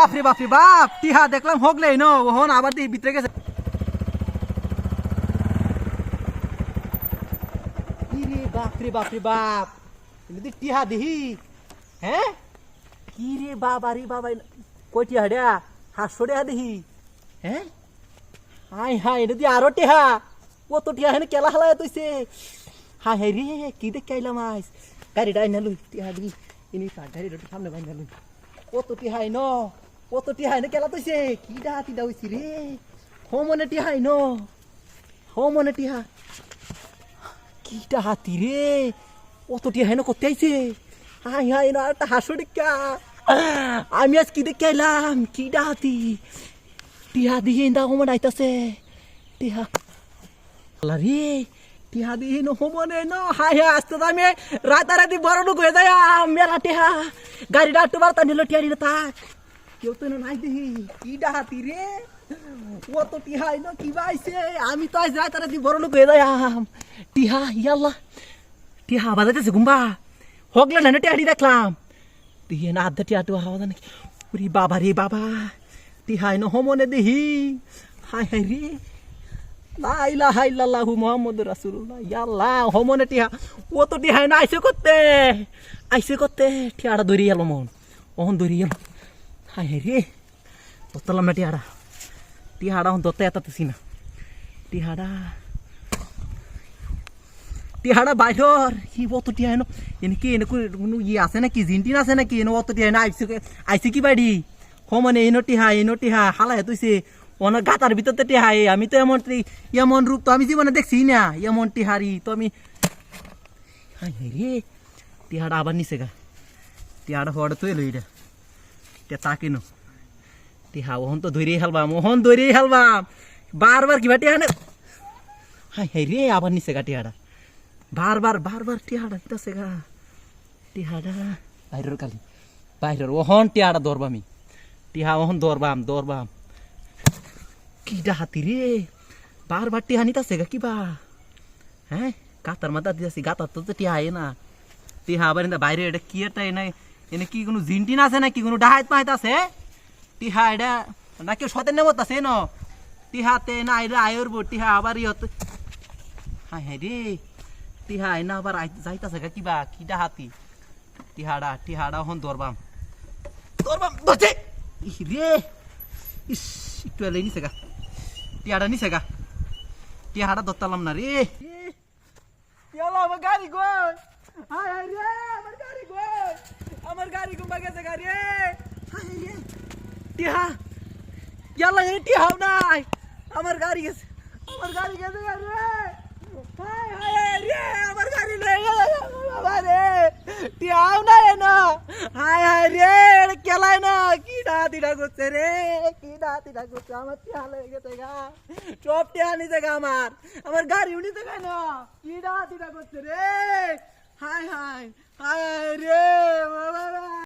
বাপ রে বাপ টিহা দেখলাম হগলেই, ন, ওহন আবার দি ভিতরে গেছে। হাই হাই, এটা দিয়ে আরও টিহা ও তো হেন কেলা হালায় তুইছে। হাই রে, কি দেখে আইলাম আইস। গাড়িটা আইনা লুই দিহি ইনি সামনে কত টিহাই ন কত টিহাই ন কেলা তুইছে কি ডা তিডা হইছি রে? হো মনে টিহাই ন হো মনে টিহা কিটা হাতি রে? অত টিহাই ন করতে আইছে? হাই হাই না একটা হাসো ডিকা। আমি আজ কি দেখে আইলাম? কিটা হাতি? টিহা দিয়ে ইন্দা হমন আইতাছে। টিহা রে টিহা দিয়ে ন হমনে ন হাই হাই আস্তে আমি রাতারাতি বড় লোক হয়ে যায় মেলা টিহা গাড়িটা একটু বার টানিল টিহারি না থাক কেউ তো নাই দেখি কি ডাহাতি রে? ও তো টিহাই ন কি বাইছে? আমি তো আজ রাতারাতি বড় লোক হয়ে যায় টিহা, ইয়াল্লা। টিহা বাজাইতেছে গুম্বা। হগলে না টিহারি দেখলাম। দিয়ে না আধা টিহা টু হাওয়া নাকি ওরে বাবা রে বাবা। টিহাই ন হমনে দেহি। হাই হাই রে। লা ইলাহা ইল্লাল্লাহু মুহাম্মাদুর রাসূলুল্লাহ। ইয়াল্লাহ হমনে টিহা। ও তো টিহাই না আইছে করতে। আইছে করতে। টিহাটা ধরি এলো মন। ওহন ধরি এলো। হাই হাই রে দত্তলাম না টিহাটা টিহাটা হন দত্তে এতাতেছি না টিহাটা টিহাটা বাইর কি অত টিহা এনো কি এনে কোনো ই আছে নাকি জিনটিন আছে নাকি এনে অত টিহা না আইছে আইছে কি বাড়ি হমনে এনো টিহা এনো টিহা হালায় তুইছে অনেক গাতার ভিতরতে টিহাই আমি তো এমন এমন রূপ তো আমি জীবনে দেখছি না এমন টিহারি তো আমি হাই রে টিহাটা আবার নিছে গা টিহাটা হওয়াটা তো এলো এটা তে তাকে নো টিহা ওহন তো ধরেই হালবাম, ওহন ধরেই হালবাম। বারবার কিবা টিহা না? হাই হাই রে আবার নিছে গা টিহাটা বারবার বারবার টিহাটা হিতাছে গা? টিহাটা বাইরের কালি। বাইরের ওহন টিহাটা দরবামি টিহা ওহন দরবাম দরবাম কিডা হাতি রে বারবার টিহা নিতাছে গা কিবা? হ্যাঁ কাতার মাথা দিতেছি গাতার তো টিহা না। টিহা আবার বাইরে এটা কি একটা এনে কি কোনো জিনটিন আছে নাকি? কোনো ডাহাইত মাহাইত আছে? টিহা এটা না কেউ সতের নেমত আছে ন? টিহাতে না আইরে আয়র বো টিহা আবার ইয়ত হাই হাই রে। টিহা আইনা আবার যাইতাছে গা কিবা কিডা হাতি টিহাডা টিহাডা হন দরবাম দরবাম দরছে রে। ইস, একটু এলাই নিছে গা। টিহাডা নিছে গা। টিহাডা দত্তালাম না রে। ইয়ালা আমার গাড়ি হাই হাই রে। গুম্বা গেছে গাড়ি হাই রে টিহা! ইয়ালা এ টিহাও নাই! আমার গাড়ি গেছে, আমার গাড়ি গেছে গাড়ি রে হাই হাই রে, আমার গাড়ি গেল বাবা রে! টিহাও নাই না! হাই হাই, রে কেলাই না! কি ডাতিটা করছে রে, কি ডাতিটা করছে আমার টিহা লয়ে গেছে গা। সব টিহা নিতে গা আমার আমার গাড়ি উনিতে গা না! কি ডাতিটা করছে রে! হাই হাই হাই রে বাবা রে